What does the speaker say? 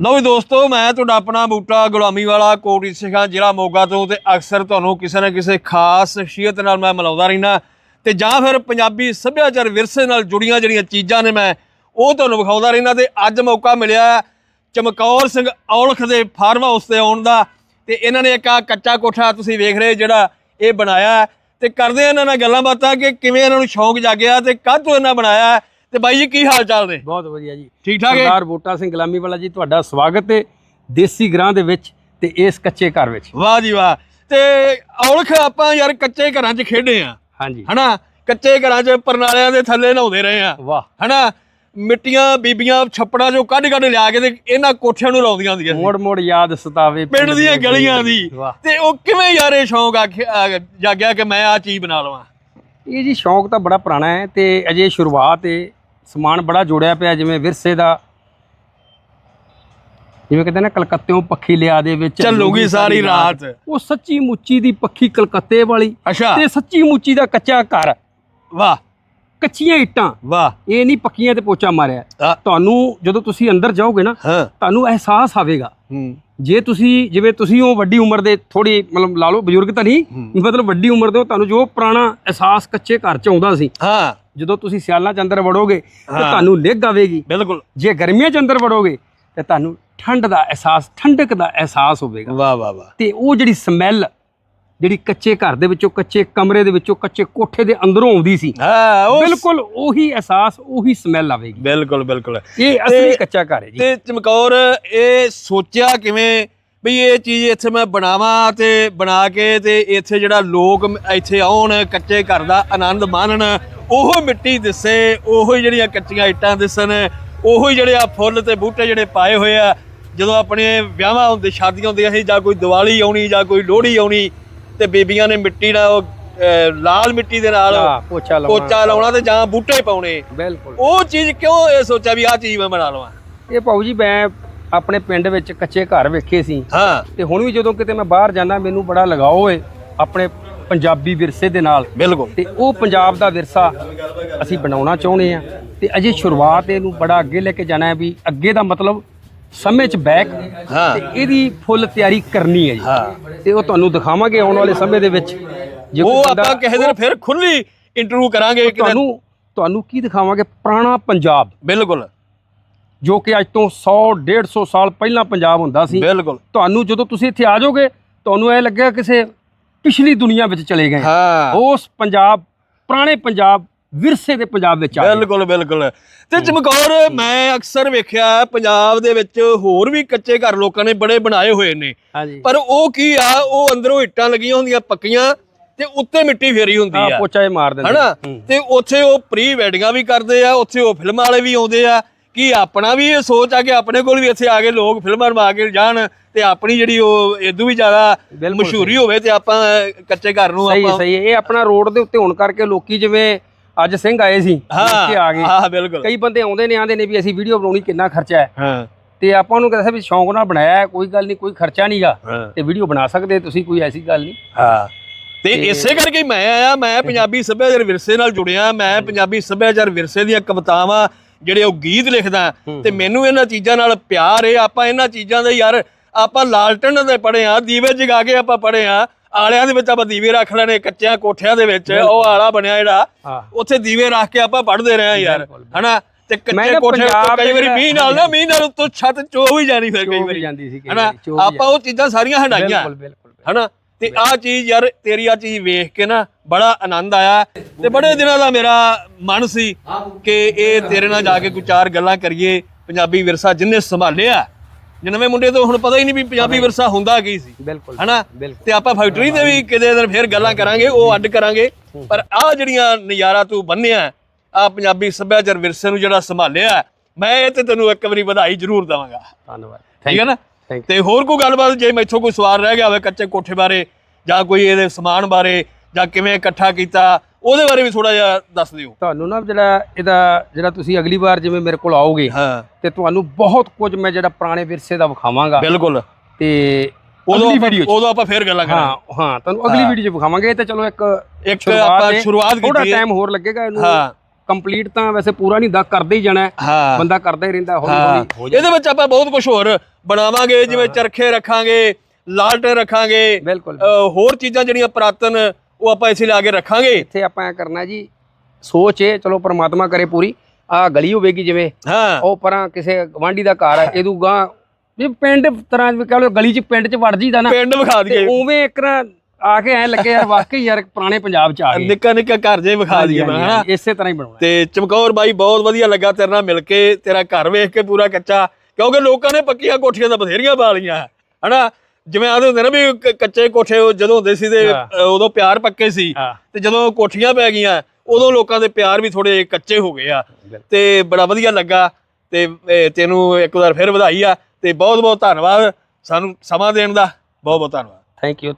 ਲਓ ਵੀ ਦੋਸਤੋ, ਮੈਂ ਤੁਹਾਡਾ ਆਪਣਾ ਬੂਟਾ ਗੁਲਾਮੀ ਵਾਲਾ ਕੋਟੀ ਸਿਖਾਂ ਜ਼ਿਲ੍ਹਾ ਮੋਗਾ ਤੋਂ ਤੇ ਅਕਸਰ ਤੁਹਾਨੂੰ ਕਿਸੇ ਨਾ ਕਿਸੇ ਖਾਸ ਸ਼ਖਸੀਅਤ ਨਾਲ ਮੈਂ ਮਿਲਾਉਂਦਾ ਰਹਿਣਾ ਤੇ ਜਾਂ ਫਿਰ ਪੰਜਾਬੀ ਸੱਭਿਆਚਾਰ ਵਿਰਸੇ ਨਾਲ ਜੁੜੀਆਂ ਜਿਹੜੀਆਂ ਚੀਜ਼ਾਂ ਨੇ ਮੈਂ ਉਹ ਤੁਹਾਨੂੰ ਵਿਖਾਉਂਦਾ ਰਹਿਣਾ ਤੇ ਅੱਜ ਮੌਕਾ ਮਿਲਿਆ ਚਮਕੌਰ ਸਿੰਘ ਔਲਖ ਦੇ ਫਾਰਮ ਹਾਊਸ ਤੇ ਆਉਣ ਦਾ। ਤੇ ਇਹਨਾਂ ਨੇ ਇੱਕ ਆ ਕੱਚਾ ਕੋਠਾ ਤੁਸੀਂ ਵੇਖ ਰਹੇ ਜਿਹੜਾ ਇਹ ਬਣਾਇਆ ਹੈ। ਤੇ ਕਰਦੇ ਇਹਨਾਂ ਨਾਲ ਗੱਲਾਂ ਬਾਤਾਂ ਕਿ ਕਿਵੇਂ ਇਹਨਾਂ ਨੂੰ ਸ਼ੌਂਕ ਜਾਗਿਆ ਤੇ ਕਦ ਤੋਂ ਇਹਨਾਂ ਬਣਾਇਆ ਤੇ ਬਾਈ ਜੀ ਕੀ ਹਾਲ ਚਾਲ ਨੇ? ਬਹੁਤ ਵਧੀਆ ਜੀ। ਠੀਕ ਠਾਕ ਹੈ? ਸਰਦਾਰ ਬੂਟਾ ਸਿੰਘ ਗੁਲਾਮੀ ਵਾਲਾ ਜੀ ਤੁਹਾਡਾ ਸਵਾਗਤ ਹੈ ਦੇਸੀ ਗ੍ਰਾਂ ਦੇ ਵਿੱਚ ਤੇ ਇਸ ਕੱਚੇ ਘਰ ਵਿੱਚ। ਵਾਹ ਜੀ ਵਾਹ। ਤੇ ਔਲਖ ਆਪਾਂ ਯਾਰ ਕੱਚੇ ਘਰਾਂ 'ਚ ਖੇਡੇ ਆ। ਹਾਂਜੀ। ਹਨਾ? ਕੱਚੇ ਘਰਾਂ 'ਚ ਪਰਨਾਲਿਆਂ ਦੇ ਥੱਲੇ ਨਹਾਉਂਦੇ ਰਹੇ ਆ। ਵਾਹ। ਹਨਾ? ਮਿੱਟੀਆਂ ਬੀਬੀਆਂ ਛੱਪੜਾਂ 'ਚੋਂ ਕੱਢ ਕੱਢ ਲਿਆ ਕੇ ਤੇ ਇਹਨਾਂ ਕੋਠਿਆਂ ਨੂੰ ਲਾਉਂਦੀਆਂ ਹੁੰਦੀਆਂ ਸੀ। ਮੋੜ ਮੋੜ ਯਾਦ ਸਤਾਵੇ ਪਿੰਡ ਦੀਆਂ ਗਲੀਆਂ ਦੀ। ਤੇ ਉਹ ਕਿਵੇਂ ਯਾਰ ਇਹ ਸ਼ੌਂਕ ਆ ਜਾਗਿਆ ਕਿ ਮੈਂ ਆ ਚੀਜ਼ ਬਣਾ ਲਵਾਂ? ਇਹ ਜੀ ਸ਼ੌਂਕ ਤਾਂ ਬੜਾ ਪੁਰਾਣਾ ਹੈ ਤੇ ਅਜੇ ਸ਼ੁਰੂਆਤ ਹੈ ਸਮਾਨ ਬੜਾ ਜੋੜਿਆ ਪਿਆ ਜਿਵੇਂ ਵਿਰਸੇ ਦਾ। ਜਿਵੇਂ ਕਹਿੰਦੇ ਨਾ ਕਲਕੱਤਿਓਂ ਪੱਖੀ ਲਿਆ ਦੇ ਵਿੱਚ ਚੱਲੂਗੀ ਸਾਰੀ ਰਾਤ। ਉਹ ਸੱਚੀ ਮੁੱਚੀ ਦੀ ਪੱਖੀ ਕਲਕੱਤੇ ਵਾਲੀ। ਅੱਛਾ। ਤੇ ਸੱਚੀ ਮੁੱਚੀ ਦਾ ਕੱਚਾ ਘਰ। ਵਾਹ। ਕੱਚੀਆਂ ਇੱਟਾਂ। ਵਾਹ। ਇਹ ਨਹੀਂ ਪੱਕੀਆਂ ਤੇ ਪੋਚਾ ਮਾਰਿਆ। ਤੁਹਾਨੂੰ ਜਦੋਂ ਤੁਸੀਂ ਅੰਦਰ ਜਾਓਗੇ ਨਾ ਹਾਂ। ਤੁਹਾਨੂੰ ਅਹਿਸਾਸ ਆਵੇਗਾ। ਹੂੰ। ਜੇ ਤੁਸੀਂ ਜਿਵੇਂ ਤੁਸੀਂ ਉਹ ਵੱਡੀ ਉਮਰ ਦੇ ਥੋੜੀ ਮਤਲਬ ਲਾ ਲਓ ਬਜ਼ੁਰਗ ਤਾਂ ਨਹੀਂ ਮਤਲਬ ਵੱਡੀ ਉਮਰ ਦੇ ਹੋ ਤੁਹਾਨੂੰ ਜੋ ਪੁਰਾਣਾ ਅਹਿਸਾਸ ਕੱਚੇ ਘਰ ਚ ਆਉਂਦਾ ਸੀ। ਹਾਂ। ਜਦੋਂ ਤੁਸੀਂ ਸਿਆਲਾਂ ਚ ਅੰਦਰ ਵੜੋਗੇ ਤਾਂ। ਤੁਹਾਨੂੰ ਨਿੱਘ ਆਵੇਗੀ। ਬਿਲਕੁਲ। ਜੇ ਗਰਮੀਆਂ ਚ ਅੰਦਰ ਵੜੋਗੇ ਤਾਂ ਤੁਹਾਨੂੰ ਠੰਡ ਦਾ ਅਹਿਸਾਸ ਠੰਡਕ ਦਾ ਅਹਿਸਾਸ ਹੋਵੇਗਾ। ਵਾਹ ਵਾਹ ਵਾਹ। ਤੇ ਉਹ ਜਿਹੜੀ ਸਮੈਲ ਜਿਹੜੀ ਕੱਚੇ ਘਰ ਦੇ ਵਿੱਚੋਂ ਕੱਚੇ ਕਮਰੇ ਦੇ ਵਿੱਚੋਂ ਕੱਚੇ ਕੋਠੇ ਦੇ ਅੰਦਰੋਂ ਆਉਂਦੀ ਸੀ ਹਾਂ ਬਿਲਕੁਲ ਉਹੀ ਅਹਿਸਾਸ ਉਹੀ ਸਮੈਲ ਆਵੇਗੀ। ਬਿਲਕੁਲ ਬਿਲਕੁਲ। ਇਹ ਅਸਲੀ ਕੱਚਾ ਘਰ ਹੈ ਜੀ। ਤੇ ਚਮਕੌਰ ਇਹ ਸੋਚਿਆ ਕਿਵੇਂ ਵੀ ਇਹ ਚੀਜ਼ ਇੱਥੇ ਮੈਂ ਬਣਾਵਾਂ ਤੇ ਬਣਾ ਕੇ ਤੇ ਇੱਥੇ ਜਿਹੜਾ ਲੋਕ ਇੱਥੇ ਆਉਣ ਕੱਚੇ ਘਰ ਦਾ ਆਨੰਦ ਮਾਣਨ ਉਹ ਮਿੱਟੀ ਦਿਸੇ ਉਹੋ ਜਿਹੜੀਆਂ ਕੱਚੀਆਂ ਇੱਟਾਂ ਦਿਸਣ ਉਹੋ ਜਿਹੜੇ ਆ ਫੁੱਲ ਤੇ ਬੂਟੇ ਜਿਹੜੇ ਪਾਏ ਹੋਏ ਆ। ਜਦੋਂ ਆਪਣੇ ਵਿਆਹਾਂ ਹੁੰਦੇ ਸ਼ਾਦੀਆਂ ਹੁੰਦੀਆਂ ਸੀ ਜਾਂ ਕੋਈ ਦੀਵਾਲੀ ਆਉਣੀ ਜਾਂ ਕੋਈ ਲੋਹੜੀ ਆਉਣੀ ਤੇ ਬੀਬੀਆਂ ਨੇ ਮਿੱਟੀ ਨਾਲ ਉਹ, ਲਾਲ ਮਿੱਟੀ ਦੇ ਨਾਲ ਪੋਚਾ ਲਾਉਣਾ। ਪੋਚਾ ਲਾਉਣਾ ਤੇ ਜਾਂ ਬੂਟੇ ਪਾਉਣੇ। ਬਿਲਕੁਲ। ਉਹ ਚੀਜ਼ ਕਿਉਂ ਇਹ ਸੋਚਿਆ ਵੀ ਆਹ ਚੀਜ਼ ਮੈਂ ਬਣਾ ਲਵਾਂ? ਇਹ ਭਾਊ ਜੀ ਮੈਂ ਆਪਣੇ ਪਿੰਡ ਵਿੱਚ ਕੱਚੇ ਘਰ ਵੇਖੇ ਸੀ। ਹਾਂ। ਤੇ ਹੁਣ ਵੀ ਜਦੋਂ ਕਿਤੇ ਮੈਂ ਬਾਹਰ ਜਾਂਦਾ ਮੈਨੂੰ ਬੜਾ ਲਗਾਓ ਏ ਆਪਣੇ ਪੰਜਾਬੀ ਵਿਰਸੇ ਦੇ ਨਾਲ। ਬਿਲਕੁਲ। ਤੇ ਉਹ ਪੰਜਾਬ ਦਾ ਵਿਰਸਾ ਅਸੀਂ ਬਣਾਉਣਾ ਚਾਹੁੰਦੇ ਆ ਤੇ ਅਜੇ ਸ਼ੁਰੂਆਤ ਇਹਨੂੰ ਬੜਾ ਅੱਗੇ ਲੈ ਕੇ ਜਾਣਾ ਹੈ ਵੀ ਅੱਗੇ ਦਾ ਮਤਲਬ ਸਮੇਂ 'ਚ ਬੈਕ ਹਾਂ। ਤੇ ਇਹਦੀ ਫੁੱਲ ਤਿਆਰੀ ਕਰਨੀ ਹੈ ਜੀ। ਹਾਂ। ਤੇ ਉਹ ਤੁਹਾਨੂੰ ਦਿਖਾਵਾਂਗੇ ਆਉਣ ਵਾਲੇ ਸਮੇਂ ਦੇ ਵਿੱਚ। ਜੇ ਉਹ ਆਪਾਂ ਕਿਸੇ ਦਿਨ ਫਿਰ ਖੁੱਲੀ ਇੰਟਰਵਿਊ ਕਰਾਂਗੇ ਤੁਹਾਨੂੰ ਤੁਹਾਨੂੰ ਕੀ ਦਿਖਾਵਾਂਗੇ? ਪੁਰਾਣਾ ਪੰਜਾਬ। ਬਿਲਕੁਲ। ਜੋ ਕਿ ਅੱਜ ਤੋਂ 100 150 ਸਾਲ ਪਹਿਲਾਂ ਪੰਜਾਬ ਹੁੰਦਾ ਸੀ। ਬਿਲਕੁਲ। ਤੁਹਾਨੂੰ ਜਦੋਂ ਤੁਸੀਂ ਇੱਥੇ ਆ ਜਾਓਗੇ ਤੁਹਾਨੂੰ ਇਹ ਲੱਗੇਗਾ ਕਿਸੇ ਪਿਛਲੀ ਦੁਨੀਆ ਵਿੱਚ ਚਲੇ ਗਏ। ਹਾਂ। ਉਸ ਪੰਜਾਬ ਪੁਰਾਣੇ ਪੰਜਾਬ ਵਿਰਸੇ ਦੇ ਪੰਜਾਬ ਵਿੱਚ ਆ ਬਿਲਕੁਲ ਬਿਲਕੁਲ। ਤੇ ਚਮਕੌਰ ਮੈਂ ਅਕਸਰ ਵੇਖਿਆ ਪੰਜਾਬ ਦੇ ਵਿੱਚ ਹੋਰ ਵੀ ਕੱਚੇ ਘਰ ਲੋਕਾਂ ਨੇ ਬੜੇ ਬਣਾਏ ਹੋਏ ਨੇ। ਪਰ ਉਹ ਕੀ ਆ? ਉਹ ਅੰਦਰੋਂ ਇੱਟਾਂ ਲੱਗੀਆਂ ਹੁੰਦੀਆਂ ਪੱਕੀਆਂ ਤੇ ਉੱਤੇ ਮਿੱਟੀ ਫੇਰੀ ਹੁੰਦੀ ਆ। ਪੋਚਾ ਇਹ ਮਾਰ ਦਿੰਦੇ। ਹਨਾ। ਤੇ ਉੱਥੇ ਉਹ ਪ੍ਰੀ ਵੈਡਿੰਗਾਂ ਵੀ ਕਰਦੇ ਆ ਉੱਥੇ ਉਹ ਫਿਲਮਾਂ ਵਾਲੇ ਵੀ ਆਉਂਦੇ ਆ। ਕੀ ਆਪਣਾ ਵੀ ਇਹ ਸੋਚ ਆ ਕਿ ਆਪਣੇ ਕੋਲ ਵੀ ਇੱਥੇ ਆ ਕੇ ਲੋਕ ਫਿਲਮਾਂ ਬਣਾ ਕੇ ਜਾਣ ਤੇ ਆਪਣੀ ਜਿਹੜੀ ਉਹ ਇਦੋਂ ਵੀ ਜ਼ਿਆਦਾ ਮਸ਼ਹੂਰੀ ਹੋਵੇ ਤੇ ਆਪਾਂ ਕੱਚੇ ਘਰ ਨੂੰ ਸਹੀ ਆਪਾਂ ਸਹੀ ਇਹ ਆਪਣਾ ਰੋਡ ਦੇ ਉੱਤੇ ਹੋਣ ਕਰਕੇ ਲੋਕੀ ਜਿਵੇਂ ਅੱਜ ਸਿੰਘ ਆਏ ਸੀ ਇੱਥੇ ਆ ਗਏ। ਹਾਂ ਬਿਲਕੁਲ। ਕਈ ਬੰਦੇ ਆਉਂਦੇ ਨੇ ਆਂਦੇ ਨੇ ਵੀ ਅਸੀਂ ਵੀਡੀਓ ਬਣਾਉਣੀ ਕਿੰਨਾ ਖਰਚਾ ਹੈ। ਹਾਂ। ਤੇ ਆਪਾਂ ਉਹਨੂੰ ਕਹਿੰਦੇ ਵੀ ਸ਼ੌਂਕ ਨਾਲ ਬਣਾਇਆ ਕੋਈ ਗੱਲ ਨਹੀਂ ਕੋਈ ਖਰਚਾ ਨਹੀਂਗਾ ਤੇ ਵੀਡੀਓ ਬਣਾ ਸਕਦੇ ਤੁਸੀਂ ਕੋਈ ਐਸੀ ਗੱਲ ਨਹੀਂ। ਹਾਂ। ਤੇ ਇਸੇ ਕਰਕੇ ਮੈਂ ਆਇਆ ਮੈਂ ਪੰਜਾਬੀ ਸੱਭਿਆਚਾਰ ਵਿਰਸੇ ਨਾਲ ਜੁੜਿਆ ਮੈਂ ਪੰਜਾਬੀ ਸੱਭਿਆਚਾਰ ਵਿਰਸੇ ਦੀਆਂ ਕਵਿਤਾਵਾਂ ਜਿਹੜੇ ਉਹ ਗੀਤ ਲਿਖਦਾ ਤੇ ਮੈਨੂੰ ਇਹਨਾਂ ਚੀਜ਼ਾਂ ਨਾਲ ਪਿਆਰ ਏ। ਆਪਾਂ ਇਹਨਾਂ ਚੀਜ਼ਾਂ ਦੇ ਯਾਰ ਆਪਾਂ ਲਾਲਟਨ ਦੇ ਪੜੇ ਆ ਦੀਵੇ ਜਗਾ ਕੇ ਆਪਾਂ ਪੜੇ ਆ। ਆਲਿਆਂ ਦੇ ਵਿੱਚ ਆਪਾਂ ਦੀਵੇ ਰੱਖ ਲੈਣੇ ਕੱਚਿਆਂ ਕੋਠਿਆਂ ਦੇ ਵਿੱਚ। ਉਹ ਆਲਾ ਬਣਿਆ ਜਿਹੜਾ ਉੱਥੇ ਦੀਵੇ ਰੱਖ ਕੇ ਆਪਾਂ ਪੜਦੇ ਰਹੇ ਆ ਯਾਰ ਹਨਾ? ਤੇ ਕੱਚੇ ਕੋਠੇ ਉੱਤੇ ਕਈ ਵਾਰੀ ਮੀਂਹ ਨਾਲ ਨਾ ਮੀਂਹ ਨਾਲ ਉੱਤੋਂ ਛੱਤ ਚੋ ਵੀ ਜਾਣੀ ਫਿਰ ਕਈ ਵਾਰੀ। ਜਾਂਦੀ ਸੀ ਕਈ ਹਨਾ? ਆਪਾਂ ਉਹ ਚੀਜ਼ਾਂ ਸਾਰੀਆਂ ਹਟਾਈਆਂ। ਬਿਲਕੁਲ ਬਿਲਕੁਲ। ਹਨਾ? ਤੇ ਆਹ ਚੀਜ਼ ਯਾਰ ਤੇਰੀ ਆ ਚੀਜ਼ ਵੇਖ ਕੇ ਨਾ ਬੜਾ ਆਨੰਦ ਆਇਆ। ਤੇ ਬੜੇ ਦਿਨਾਂ ਦਾ ਮੇਰਾ ਮਨ ਸੀ ਕਿ ਇਹ ਤੇਰੇ ਨਾਲ ਜਾ ਕੇ ਕੋਈ ਚਾਰ ਗੱਲਾਂ ਕਰੀਏ। ਪੰਜਾਬੀ ਵਿਰਸਾ ਜਿੰਨੇ ਸੰਭਾਲਿਆ ਨਵੇਂ ਮੁੰਡੇ ਤੋਂ ਹੁਣ ਪਤਾ ਹੀ ਨਹੀਂ ਵੀ ਪੰਜਾਬੀ ਵਿਰਸਾ ਹੁੰਦਾ ਕੀ ਸੀ। ਬਿਲਕੁਲ ਹਨਾ? ਤੇ ਆਪਾਂ ਫੈਕਟਰੀ ਤੇ ਵੀ ਕਿਤੇ ਦਿਨ ਫੇਰ ਗੱਲਾਂ ਕਰਾਂਗੇ ਉਹ ਅੱਡ ਕਰਾਂਗੇ। ਪਰ ਆਹ ਜਿਹੜੀਆਂ ਨਜ਼ਾਰਾ ਤੂੰ ਬੰਨਿਆ ਆ ਪੰਜਾਬੀ ਸੱਭਿਆਚਾਰ ਵਿਰਸੇ ਨੂੰ ਜਿਹੜਾ ਸੰਭਾਲਿਆ ਮੈਂ ਇਹ ਤੇ ਤੈਨੂੰ ਇੱਕ ਵਾਰੀ ਵਧਾਈ ਜ਼ਰੂਰ ਦਵਾਂਗਾ। ਧੰਨਵਾਦ। ਠੀਕ ਹੈ ਨਾ? ਤੇ ਹੋਰ ਕੋਈ ਗੱਲਬਾਤ ਜੇ ਮੈਥੋਂ ਕੋਈ ਸਵਾਲ ਰਹਿ ਗਿਆ ਹੋਵੇ ਕੱਚੇ ਕੋਠੇ ਬਾਰੇ ਜਾਂ ਕੋਈ ਇਹਦੇ ਸਮਾਨ ਬਾਰੇ ਜਾਂ ਕਿਵੇਂ ਇਕੱਠਾ ਕੀਤਾ ਉਹਦੇ ਬਾਰੇ ਵੀ ਥੋੜਾ ਜਿਹਾ ਦੱਸ ਦਿਓ। ਤੁਹਾਨੂੰ ਨਾ ਜਿਹੜਾ ਇਹਦਾ ਜਿਹੜਾ ਤੁਸੀਂ ਅਗਲੀ ਵਾਰ ਜਿਵੇਂ ਮੇਰੇ ਕੋਲ ਆਓਗੇ ਹਾਂ। ਤੇ ਤੁਹਾਨੂੰ ਬਹੁਤ ਕੁਝ ਮੈਂ ਜਿਹੜਾ ਪੁਰਾਣੇ ਵਿਰਸੇ ਦਾ ਵਿਖਾਵਾਂਗਾ। ਬਿਲਕੁਲ। ਤੇ ਉਦੋਂ ਅਗਲੀ ਵੀਡੀਓ ਉਦੋਂ ਆਪਾਂ ਫੇਰ ਗੱਲਾਂ ਹਾਂ ਕਰਾਂਗੇ। ਹਾਂ ਤੁਹਾਨੂੰ ਅਗਲੀ ਵੀਡੀਓ 'ਚ ਵਿਖਾਵਾਂਗੇ ਤਾਂ ਚਲੋ ਇੱਕ ਇੱਕ ਆਪਾਂ ਸ਼ੁਰੂਆਤ ਥੋੜਾ ਕੀਤੀ ਹੈ। ਟਾਈਮ ਹੋਰ ਲੱਗੇਗਾ ਇਹਨੂੰ। ਹਾਂ। ਕੰਪਲੀਟ ਤਾਂ ਵੈਸੇ ਪੂਰਾ ਨਹੀਂ ਦਾ ਕਰਦੇ ਹੀ ਜਾਣਾ ਹੈ। ਬੰਦਾ ਕਰਦਾ ਹੀ ਰਹਿੰਦਾ ਹੌਲੀ ਹਾਂ। ਹੌਲੀ ਇਹਦੇ ਵਿੱਚ ਆਪਾਂ ਬਹੁਤ ਕੁਝ ਹੋਰ ਬਣਾਵਾਂਗੇ ਜਿਵੇਂ ਚਰਖੇ ਰੱਖਾਂਗੇ ਲਾਲਟੇ ਰੱਖਾਂਗੇ ਬਿਲਕੁਲ। ਅ, ਹੋਰ ਚੀਜ਼ਾਂ ਜਿਹੜੀਆਂ ਪੁਰਾਤਨ ਉਹ ਆਪਾਂ ਇਸੇ ਲਾ ਕੇ ਰੱਖਾਂਗੇ। ਇੱਥੇ ਆਪਾਂ ਐ ਕਰਨਾ ਜੀ ਸੋਚ ਏ ਚਲੋ ਪ੍ਰਮਾਤਮਾ ਕਰੇ ਪੂਰੀ। ਆ ਗਲੀ ਹੋਵੇਗੀ ਜਿਵੇਂ ਹਾਂ। ਉਹ ਪਰਾਂ ਕਿਸੇ ਗਵਾਂਢੀ ਦਾ ਘਰ ਹੈ ਇਹਦੂ ਗਾਂ ਵੀ ਪਿੰਡ ਤਰ੍ਹਾਂ ਵੀ ਕਹ ਲਓ ਗਲੀ ਚ ਪਿੰਡ ਚ ਵੜ ਜੀਦਾ ਨਾ। ਪਿੰਡ ਵਿਖਾ ਤੇ ਦਈਏ। ਉਵੇਂ ਇੱਕ ਨਾ ਆ ਕੇ ਐ ਲੱਗੇ ਯਾਰ ਵਾਕਈ ਯਾਰ ਪੁਰਾਣੇ ਪੰਜਾਬ ਚ ਆ ਗਏ। ਨਿੱਕਾ ਨਿੱਕਾ ਘਰ ਜੇ ਵਿਖਾ ਦਈਏ ਮੈਂ ਹਨਾ? ਇਸੇ ਤਰ੍ਹਾਂ ਹੀ ਬਣਾਉਣਾ। ਤੇ ਚਮਕੌਰ ਬਾਈ ਬਹੁਤ ਵਧੀਆ ਲੱਗਾ ਤੇਰੇ ਨਾਲ ਮਿਲ ਕੇ ਤੇਰਾ ਘਰ ਵੇਖ ਕੇ ਪੂਰਾ ਕੱਚਾ ਕਿਉਂਕਿ ਲੋਕਾਂ ਨੇ ਪੱਕੀਆਂ ਕੋਠੀਆਂ ਤਾਂ ਬਥੇਰੀਆਂ ਪਾ ਲਈਆਂ ਹਨਾ? ਜਿਵੇਂ ਆਦੇ ਹੁੰਦੇ ਨਾ ਵੀ ਕੱਚੇ ਕੋਠੇ ਜਦੋਂ ਹੁੰਦੇ ਸੀ ਤੇ ਉਦੋਂ ਪਿਆਰ ਪੱਕੇ ਸੀ ਤੇ ਜਦੋਂ ਕੋਠੀਆਂ ਪੈ ਗਈਆਂ ਉਦੋਂ ਲੋਕਾਂ ਦੇ ਪਿਆਰ ਵੀ ਥੋੜੇ ਕੱਚੇ ਹੋ ਗਏ ਆ। ਤੇ ਬੜਾ ਵਧੀਆ ਲੱਗਾ ਤੇ ਤੈਨੂੰ ਇੱਕ ਵਾਰ ਫਿਰ ਵਧਾਈ ਆ ਤੇ ਬਹੁਤ ਬਹੁਤ ਧੰਨਵਾਦ ਸਾਨੂੰ ਸਮਾਂ ਦੇਣ ਦਾ ਬਹੁਤ ਬਹੁਤ ਧੰਨਵਾਦ। Thank you